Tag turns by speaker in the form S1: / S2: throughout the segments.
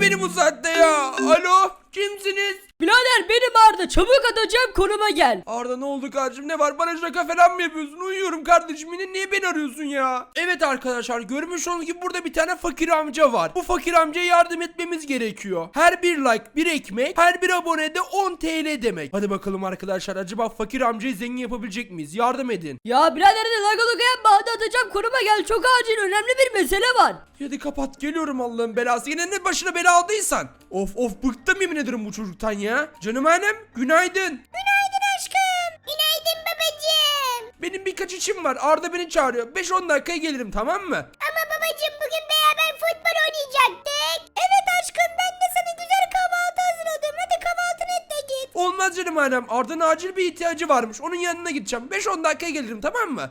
S1: beni bu saatte ya? Alo kimsiniz?
S2: Benim Arda. Çabuk atacağım konuma gel.
S1: Arda ne oldu kardeşim? Ne var? Bana şaka falan mı yapıyorsun? Uyuyorum kardeşim. Yine niye beni arıyorsun ya? Evet arkadaşlar görmüş olduğunuz gibi burada bir tane fakir amca var. Bu fakir amcaya yardım etmemiz gerekiyor. Her bir like bir ekmek her bir abone de 10 TL demek. Hadi bakalım arkadaşlar acaba fakir amcayı zengin yapabilecek miyiz? Yardım edin.
S2: Ya birader de lagaluga yapma. Hadi atacağım konuma gel. Çok acil önemli bir mesele var.
S1: Hadi kapat geliyorum Allah'ın belası. Yine ne başına bela aldıysan. Of of bıktım yemin ederim bu çocuktan ya. Canım annem günaydın
S3: Günaydın aşkım. Günaydın babacığım.
S1: Benim birkaç işim var Arda beni çağırıyor 5-10 dakikaya gelirim tamam mı?
S3: Ama babacığım bugün beraber futbol oynayacaktık. Evet aşkım ben de sana güzel kahvaltı hazırladım. Hadi kahvaltını et de git.
S1: Olmaz canım annem. Arda'nın acil bir ihtiyacı varmış. Onun yanına gideceğim. 5-10 dakikaya gelirim tamam mı?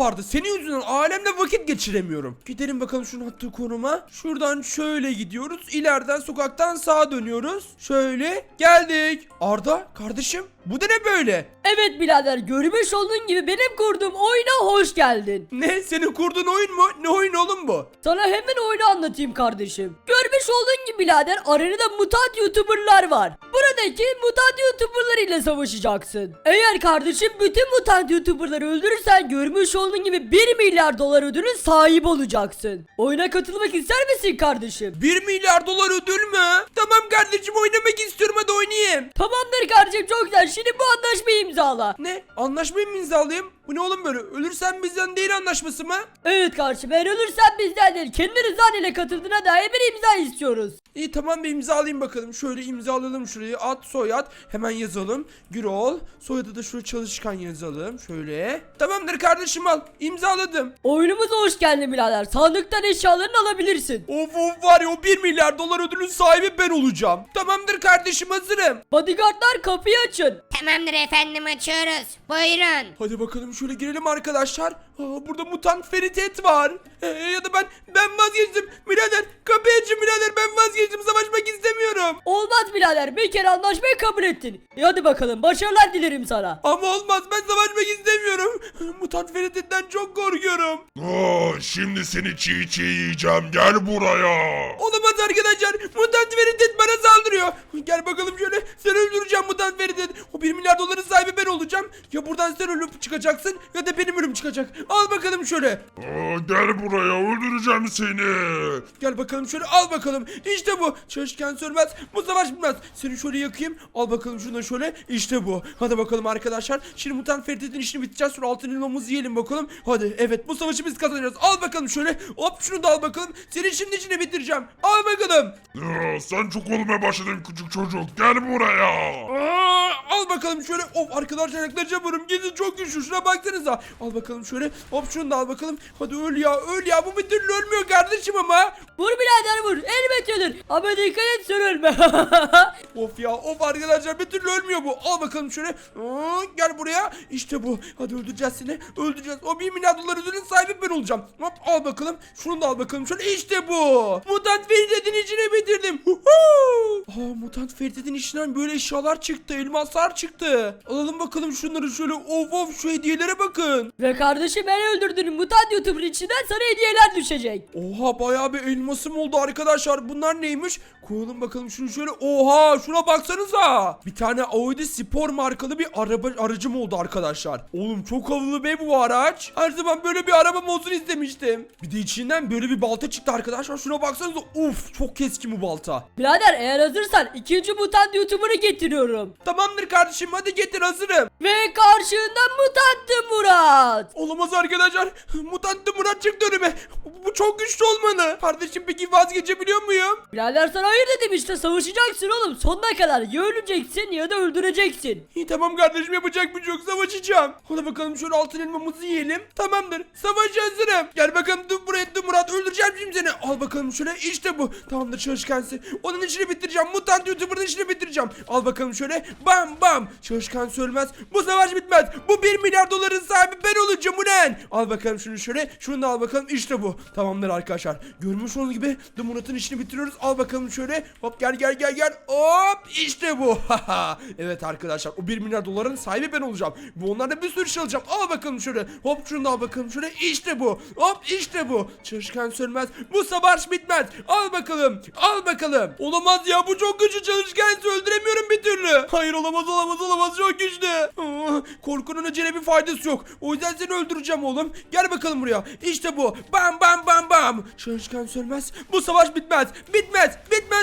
S1: Arda senin yüzünden alemle vakit geçiremiyorum. Gidelim bakalım şunun attığı konuma. Şuradan şöyle gidiyoruz. İleriden sokaktan sağa dönüyoruz. Şöyle geldik. Arda kardeşim bu da ne böyle?
S2: Evet birader görmüş olduğun gibi benim kurduğum oyuna hoş geldin.
S1: Ne senin kurduğun oyun mu? Ne oyun oğlum bu?
S2: Sana hemen oyunu anlatayım kardeşim. Görmüş olduğun gibi birader arenada mutant youtuberlar var. Buradaki mutant youtuberlar ile savaşacaksın. Eğer kardeşim bütün mutant youtuberları öldürürsen görmüş olduğun gibi 1 milyar dolar ödülün sahibi olacaksın. Oyuna katılmak ister misin kardeşim?
S1: 1 milyar dolar ödül mü? Tamam kardeşim oynamak istiyorum hadi oynayayım.
S2: Tamamdır kardeşim çok güzel şimdi bu anlaşmayı imzala.
S1: Ne? Anlaşmayı mı imzalayayım? Bu ne oğlum böyle? Ölürsen bizden değil anlaşması mı?
S2: Evet kardeşim eğer ölürsen bizden değil kendi rızan ile katıldığına dair bir imza istiyoruz.
S1: İyi tamam bir imzalayayım bakalım. Şöyle imzalayalım şurayı. Ad soyad hemen yazalım. Gürol. Soyadı da şuraya çalışkan yazalım. Şöyle. Tamamdır kardeşim al. İmzaladım.
S2: Oyunumuza hoş geldin birader sandıktan eşyalarını alabilirsin.
S1: Of of var ya o 1 milyar dolar ödülün sahibi ben olacağım. Tamamdır kardeşim hazırım.
S2: Bodyguardlar kapıyı açın.
S3: Tamamdır efendim açıyoruz. Buyurun.
S1: Hadi bakalım şöyle girelim arkadaşlar. Aa, burada mutant Feritet var. Ee, ya da ben ben vazgeçtim. Birader kapıyı açın birader ben vazgeçtim. Savaşmak istemiyorum.
S2: Olmaz birader bir kere anlaşmayı kabul ettin. E hadi bakalım başarılar dilerim sana.
S1: Ama olmaz ben savaşmak istemiyorum. Mutant Ferit'ten çok korkuyorum.
S4: Aa, şimdi seni çiğ çiğ yiyeceğim. Gel buraya.
S1: Olamaz arkadaşlar. Mutant Veritet bana saldırıyor. Çıkacaksın ya da benim ölüm çıkacak. Al bakalım şöyle.
S4: Gel buraya. Öldüreceğim seni.
S1: Gel bakalım şöyle al bakalım. İşte bu. Çalışkan sürmez. Bu savaş bitmez. Seni şöyle yakayım. Al bakalım şunu da şöyle. İşte bu. Hadi bakalım arkadaşlar. Şimdi Mutant Ferit'in işini biteceğiz. Sonra altın elmamızı yiyelim bakalım. Hadi evet bu savaşı biz kazanacağız. Al bakalım şöyle. Hop şunu da al bakalım. Senin şimdi işini bitireceğim. Al bakalım.
S4: Aa, sen çok olmaya başladın küçük çocuk. Gel buraya.
S1: Aa, al bakalım şöyle. Of arkadaşlar yaklaşacağım. Gizli çok güçlü. Şuna baksanıza. Al bakalım şöyle. Hop şunu da al bakalım. Hadi öl ya öl ya. Bu bir türlü ölmüyor kardeşim ama.
S2: Vur birader vur elbet ölür. Ama dikkat et sen ölme.
S1: Of ya of arkadaşlar bir türlü ölmüyor bu. Al bakalım şöyle. Aa, gel buraya. İşte bu. Hadi öldüreceğiz seni. Öldüreceğiz. O 1 milyar dolar ödülün sahibi ben olacağım. Hop al bakalım. Şunu da al bakalım şöyle. İşte bu. Mutant Ferit'in içine bitirdim. Aa mutant Ferit'in içinden böyle eşyalar çıktı. Elmaslar çıktı. Alalım bakalım şunları şöyle. Of of şu hediyelere bakın.
S2: Ve kardeşim ben öldürdüğün mutant youtuber içinden sana hediyeler düşecek.
S1: Oha bayağı bir elmasım oldu arkadaşlar. Bunlar neymiş? Koyalım bakalım şunu şöyle. Oha şuna baksanıza. Bir tane Audi Spor markalı bir araba aracım oldu arkadaşlar. Oğlum çok havalı be bu araç. Her zaman böyle bir arabam olsun istemiştim. Bir de içinden böyle bir balta çıktı arkadaşlar. Şuna baksanıza. Uf çok keskin bu balta.
S2: Birader eğer hazırsan ikinci mutant youtuber'ı getiriyorum.
S1: Tamamdır kardeşim hadi getir hazırım.
S2: Ve karşında mutant Murat.
S1: Olamaz arkadaşlar. Mutantlı Murat çıktı önüme. Bu çok güçlü olmalı. Kardeşim peki vazgeçebiliyor muyum?
S2: Birader sana hayır dedim işte savaşacaksın oğlum sonuna kadar ya öleceksin ya da öldüreceksin.
S1: İyi tamam kardeşim yapacak bir şey yok savaşacağım. Hadi bakalım şöyle altın elmamızı yiyelim. Tamamdır savaşa hazırım. Gel bakalım dur buraya dur Murat öldüreceğim şimdi seni. Al bakalım şöyle işte bu. Tamamdır çalışkansı. Onun işini bitireceğim. Mutant YouTuber'ın işini bitireceğim. Al bakalım şöyle bam bam. Çalışkan ölmez. Bu savaş bitmez. Bu 1 milyar doların sahibi ben olacağım ulan. Al bakalım şunu şöyle. Şunu da al bakalım işte bu. Tamamdır arkadaşlar. Görmüş olduğunuz gibi Murat'ın işini bitiriyoruz. Al bakalım şöyle. Şöyle. Hop gel gel gel gel. Hop işte bu. evet arkadaşlar o 1 milyar doların sahibi ben olacağım. Bu onlardan bir sürü şey alacağım. Al bakalım şöyle. Hop şunu da al bakalım şöyle. İşte bu. Hop işte bu. Çalışkan sönmez. Bu savaş bitmez. Al bakalım. Al bakalım. Olamaz ya bu çok güçlü çalışkan öldüremiyorum bir türlü. Hayır olamaz olamaz olamaz çok güçlü. Aa, Korkunun acele bir faydası yok. O yüzden seni öldüreceğim oğlum. Gel bakalım buraya. İşte bu. Bam bam bam bam. Çalışkan sönmez. Bu savaş. Bitmez. Bitmez bitmez.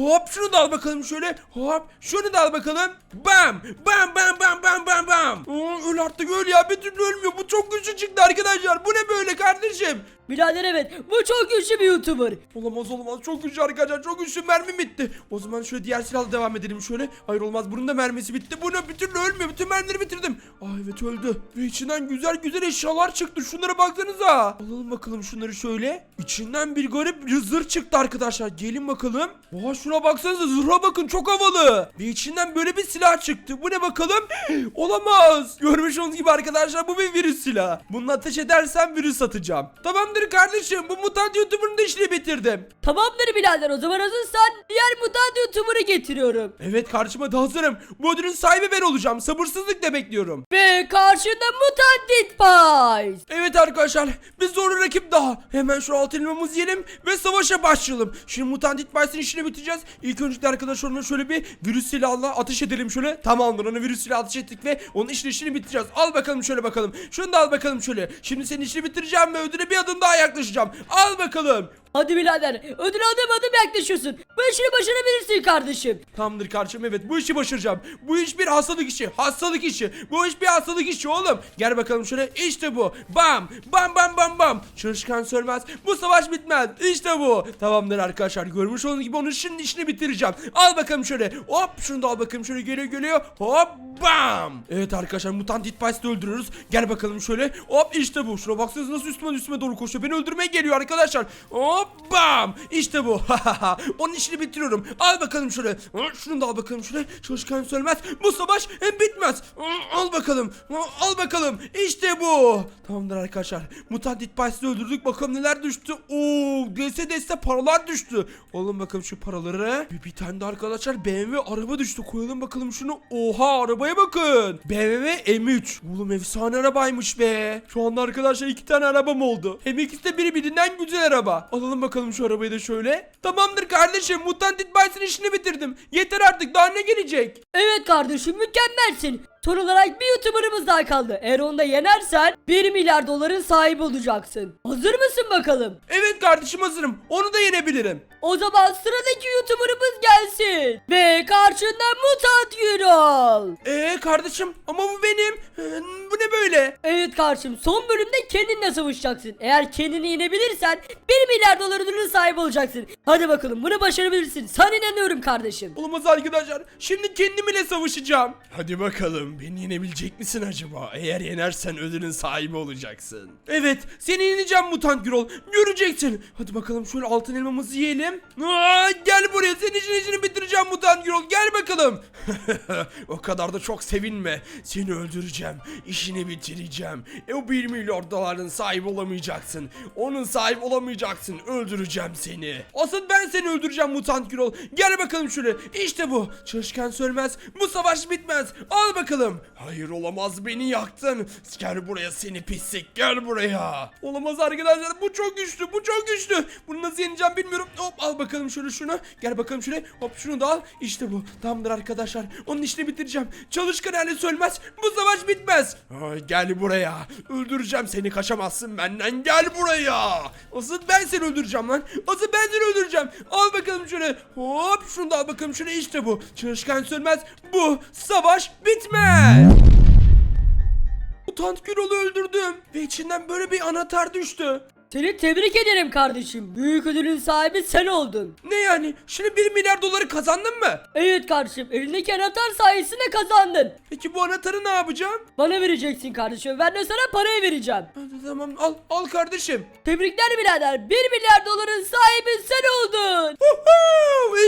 S1: Hop şunu da al bakalım şöyle. Hop şunu da al bakalım. Bam. Bam bam bam bam bam bam. Aa, öl artık öl ya. Bir türlü ölmüyor. Bu çok güçlü çıktı arkadaşlar. Bu ne böyle kardeşim?
S2: Birader evet bu çok güçlü bir YouTuber.
S1: Olamaz olamaz çok güçlü arkadaşlar çok güçlü mermi bitti. O zaman şöyle diğer silahla devam edelim şöyle. Hayır olmaz bunun da mermisi bitti. Bunu bir türlü ölmüyor bütün mermileri bitirdim. Aa evet öldü. Ve içinden güzel güzel eşyalar çıktı. Şunlara baksanıza. Alalım bakalım şunları şöyle. İçinden bir garip zırh çıktı arkadaşlar. Gelin bakalım. Aa şuna baksanıza zırha bakın çok havalı. Ve içinden böyle bir silah çıktı. Bu ne bakalım? Olamaz. Görmüş olduğunuz gibi arkadaşlar bu bir virüs silahı. Bunu ateş edersem virüs atacağım. Tamamdır kardeşim bu mutant youtuber'ın da işini bitirdim.
S2: Tamamdır birader o zaman hazırsan diğer mutant YouTuber'ı getiriyorum.
S1: Evet karşıma da hazırım. Bu ödülün sahibi ben olacağım. Sabırsızlıkla bekliyorum.
S2: Ve karşında mutant Dead Pies.
S1: Evet arkadaşlar bir zorlu rakip daha. Hemen şu altın elmamızı yiyelim ve savaşa başlayalım. Şimdi mutant itbaşsın işini bitireceğiz. İlk önce arkadaşlar ona şöyle bir virüs silahla ateş edelim şöyle. Tamamdır onu virüs silahla ateş ettik ve onun işini işini bitireceğiz. Al bakalım şöyle bakalım. Şunu da al bakalım şöyle. Şimdi senin işini bitireceğim ve ödüle bir adım daha yaklaşacağım. Al bakalım.
S2: Hadi birader ödül adım adım yaklaşıyorsun. Bu işini başarabilirsin kardeşim.
S1: Tamamdır kardeşim evet bu işi başaracağım. Bu iş bir hastalık işi. Hastalık işi. Bu iş bir hastalık işi oğlum. Gel bakalım şöyle işte bu. Bam bam bam bam bam. Çalışkan sönmez. Bu savaş bitmez. İşte bu. Tamamdır arkadaşlar. Görmüş olduğunuz gibi onun şimdi işini bitireceğim. Al bakalım şöyle. Hop şunu da al bakalım şöyle geliyor geliyor. Hop bam. Evet arkadaşlar mutant Hitbice'ı öldürüyoruz. Gel bakalım şöyle. Hop işte bu. Şuna baksanıza nasıl üstüme üstüme doğru koşuyor. Beni öldürmeye geliyor arkadaşlar. Hop bam. İşte bu. onun işini bitiriyorum. Al bakalım şöyle. Şunu da al bakalım şöyle. Çalışkan söylemez. Bu savaş hem bitmez. Al bakalım. Al bakalım. İşte bu. Tamamdır arkadaşlar. Mutant Hitbice'ı öldürdük. Bakalım neler düştü. Oo, dese dese paralar düştü. Alın bakalım şu paraları. Bir, bir tane de arkadaşlar BMW araba düştü. Koyalım bakalım şunu. Oha arabaya bakın. BMW M3. Oğlum efsane arabaymış be. Şu anda arkadaşlar iki tane arabam oldu. Hem ikisi de birbirinden güzel araba. Alalım bakalım şu arabayı da şöyle. Tamamdır kardeşim. Mutant Hitbice'ın işini bitirdim. Yeter artık. Daha ne gelecek?
S2: Evet kardeşim mükemmelsin. Son olarak bir YouTuber'ımız daha kaldı. Eğer onu da yenersen 1 milyar doların sahibi olacaksın. Hazır mısın bakalım?
S1: Evet kardeşim hazırım. Onu da yenebilirim.
S2: O zaman sıradaki YouTuber'ımız gelsin. Ve karşında Mutant Gürol.
S1: Ee kardeşim ama bu benim. Ee, bu ne böyle?
S2: Evet karşım son bölümde kendinle savaşacaksın. Eğer kendini yenebilirsen 1 milyar dolar ödülün sahibi olacaksın. Hadi bakalım bunu başarabilirsin. Sana inanıyorum kardeşim.
S1: Olamaz arkadaşlar. Şimdi kendimle savaşacağım. Hadi bakalım beni yenebilecek misin acaba? Eğer yenersen ödülün sahibi olacaksın. Evet seni yeneceğim mutant Gürol. Göreceksin. Hadi bakalım şöyle altın elmamızı yiyelim. Aa, gel buraya senin işini işini bitireceğim mutant Gürol. Gel bakalım. o kadar da çok sevinme. Seni öldüreceğim. İşini bitireceğim. E o 1 milyon doların sahibi olamayacaksın. Onun sahibi olamayacaksın. Öldüreceğim seni. Asıl ben seni öldüreceğim mutant Gürol. Gel bakalım şöyle. İşte bu. Çalışkan sönmez. Bu savaş bitmez. Al bakalım. Hayır olamaz beni yaktın. Gel buraya seni pislik. Gel buraya. Olamaz arkadaşlar. Bu çok güçlü. Bu çok güçlü. Bunu nasıl yeneceğim bilmiyorum. Hop al bakalım şöyle şunu. Gel bakalım şöyle. Hop şunu da al. İşte bu. Tamamdır arkadaşlar. Onun işini bitireceğim. Çalışkan hali sönmez. Bu savaş bitmez. Ay, gel buraya. Öldüreceğim seni. Kaçamazsın benden. Gel buraya. Asıl ben seni öldüreceğim lan. Asıl ben seni öldüreceğim. Şöyle. Hop şunu da al bakalım şöyle. İşte bu. Çalışkan sönmez. Bu savaş bitmez. Mutant Gürol'u öldürdüm. Ve içinden böyle bir anahtar düştü.
S2: Seni tebrik ederim kardeşim. Büyük ödülün sahibi sen oldun.
S1: Ne yani? Şimdi 1 milyar doları kazandın mı?
S2: Evet kardeşim elindeki anahtar sayesinde kazandın.
S1: Peki bu anahtarı ne yapacağım?
S2: Bana vereceksin kardeşim. Ben de sana parayı vereceğim.
S1: Tamam al al kardeşim.
S2: Tebrikler birader. 1 milyar doların sahibi sen oldun.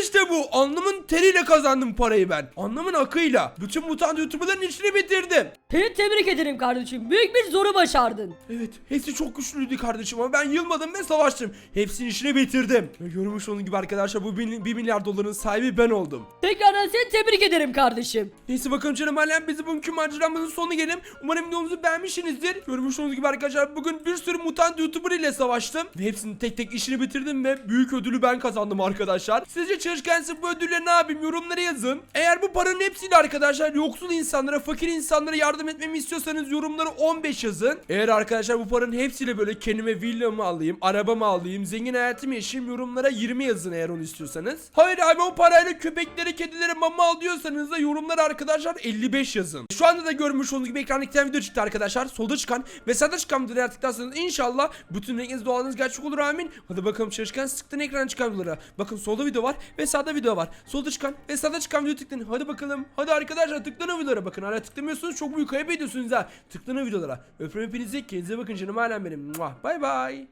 S1: İşte bu. Alnımın teriyle kazandım parayı ben. Alnımın akıyla. Bütün mutant youtuberların işini bitirdim.
S2: Seni tebrik ederim kardeşim. Büyük bir zoru başardın.
S1: Evet hepsi çok güçlüydü kardeşim ama ama ben yılmadım ve savaştım. Hepsinin işini bitirdim. Ve görmüş olduğunuz gibi arkadaşlar bu 1 milyar doların sahibi ben oldum.
S2: Tekrardan seni tebrik ederim kardeşim.
S1: Neyse bakalım canım alem bizi bugünkü maceramızın sonuna gelelim. Umarım videomuzu beğenmişsinizdir. Görmüş olduğunuz gibi arkadaşlar bugün bir sürü mutant youtuber ile savaştım. Ve hepsinin tek tek işini bitirdim ve büyük ödülü ben kazandım arkadaşlar. Sizce çalışkan bu ödülle ne yapayım yorumlara yazın. Eğer bu paranın hepsiyle arkadaşlar yoksul insanlara fakir insanlara yardım etmemi istiyorsanız yorumlara 15 yazın. Eğer arkadaşlar bu paranın hepsiyle böyle kendime villamı alayım, arabamı alayım, zengin hayatımı yaşayayım yorumlara 20 yazın eğer onu istiyorsanız. Hayır abi o parayla köpeklere, kedilere mama al diyorsanız da yorumlara arkadaşlar 55 yazın. Şu anda da görmüş olduğunuz gibi ekranda video çıktı arkadaşlar. Solda çıkan ve sağda çıkan videoları tıklarsanız inşallah bütün renkiniz doğalınız gerçek olur amin. Hadi bakalım çalışkan sıktan ekrana çıkan videolara. Bakın solda video var ve sağda video var. Solda çıkan ve sağda çıkan video tıklayın. Hadi bakalım. Hadi arkadaşlar tıklanın videolara. Bakın hala tıklamıyorsunuz çok büyük kayıp ediyorsunuz ha. Tıklanın videolara. Öpüyorum hepinizi. Kendinize bakın canım alem benim. Muah. Bay bay.